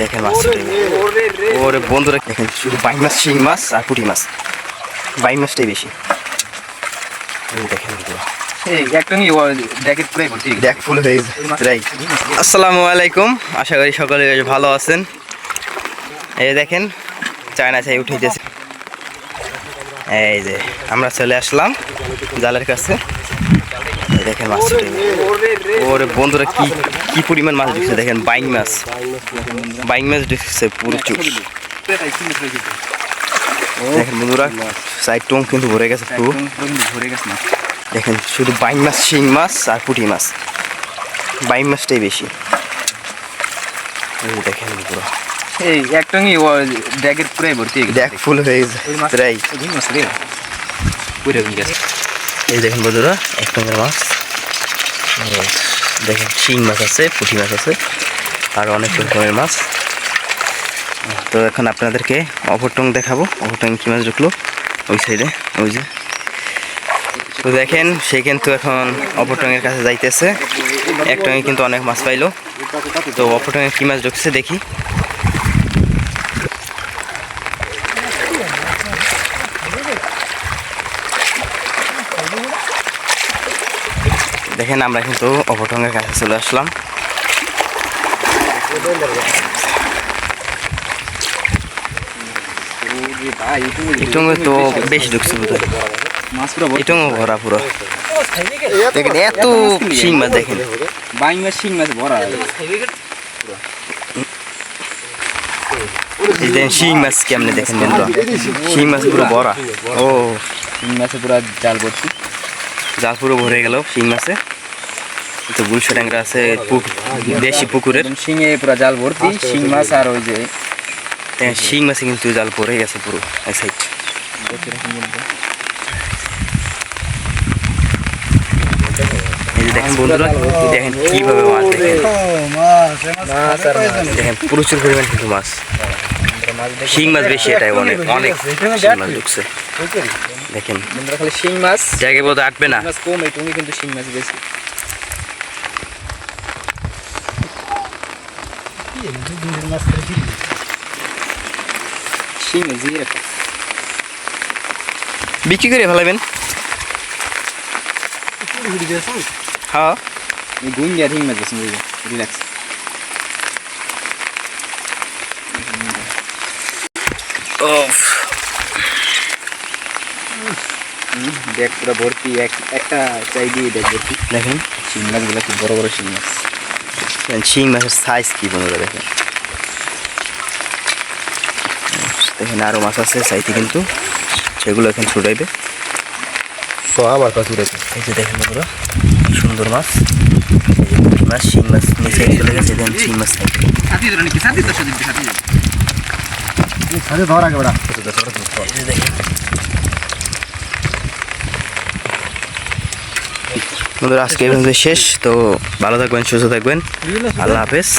দেখেন মাছ। ওরে বন্ধুরা দেখেন শুধু বাইক মাছ শিং মাছ আর পুঁটি মাছ। বাইক মাছটাই বেশি। দেখেন আসসালামু আলাইকুম। আশা করি সকলে বেশ ভালো আছেন। এই দেখেন চায়না চাই উঠেছে এই যে আমরা চলে আসলাম জালের কাছে। দেখেন মাছ ওরে বন্ধুরা কি কি পরিমাণ মাছ ঢুকছে দেখেন বাইং মাছ। বাইং মাছ ঢুকছে প্রচুর দেখেন বন্ধুরা সাইড টং কিন্তু ভরে গেছে পুরো। দেখেন শুধু বাইং মাছ শিং মাছ আর পুঁটি মাছ। বাইং মাছটাই বেশি। এই দেখেন বন্ধুরা। দেখ ফুল হয়ে গেছে। প্রায়। এই দেখেন বন্ধুরা, এক টঙ্গের মাছ। দেখেন শিং মাছ আছে, পুঁটি মাছ আছে, আর অনেক রকমের মাছ। তো এখন আপনাদেরকে অপরটং দেখাবো। অপরটং কী মাছ ঢুকলো? ওই সাইডে ওই যে। তো দেখেন, সে কিন্তু এখন অপরটঙের কাছে যাইতেছে। এক টঙে কিন্তু অনেক মাছ পাইলো। তো অপরটঙে কী মাছ ঢুকছে দেখি। দেখেন আমরা কিন্তু অপরটঙের কাছে চলে আসলাম। ইটঙ্গে তো বেশি ঢুকছে বোধহয়। ইটঙ্গ ভরা পুরো। দেখেন এত শিং মাছ দেখেন। বাইং মাছ শিং মাছ ভরা। দেখেন শিং মাছ কেমনে দেখেন বন্ধুরা। শিং মাছ পুরো ভরা। ও। শিং মাছে পুরো জাল ভর্তি। জাল পুরো ভরে গেল শিং মাছে তো গুলশা ট্যাংরা আছে দেশি পুকুরের। শিঙে পুরো জাল ভর্তি শিং মাছ আর ওই যে শিং মাছে কিন্তু জাল পরে গেছে পুরো এক সাইড দেখেন বন্ধুরা দেখেন কীভাবে মাছ দেখেন। দেখেন প্রচুর পরিমাণ কিন্তু মাছ। শিং মাছ বেশি এটাই অনেক অনেক শিং মাছ ঢুকছে। দেখেন। বন্ধুরা খালি শিং মাছ। জায়গায় বোধ আটবে না। মাছ কম এই টুঙ্গি কিন্তু শিং মাছ বেশি। বিক্রি করে ফেলাবেন? হ্যাঁ। দিয়ে মাছ দেখ পুরো ভর্তি এক একটা চাই দিয়ে দেখ ভর্তি। দেখেন শিং মাছগুলো খুব বড় বড় শিং মাছ। দেখেন, শিং মাছের সাইজ কি বন্ধুরা দেখেন। এখানে আরও মাছ আছে সাইতে কিন্তু সেগুলো এখন ছুটাইবে। আমার কাছে উঠেছে এই যে দেখেন বন্ধুরা সুন্দর মাছ। এই যে পুঁটি মাছ শিং মাছ নিচে চলে গেছে দেখেন শিং মাছ সাথী সাথে ধর আগে বেড়া দেখেন বন্ধুরা আজকে এই শেষ তো ভালো থাকবেন সুস্থ থাকবেন। আল্লাহ হাফেজ।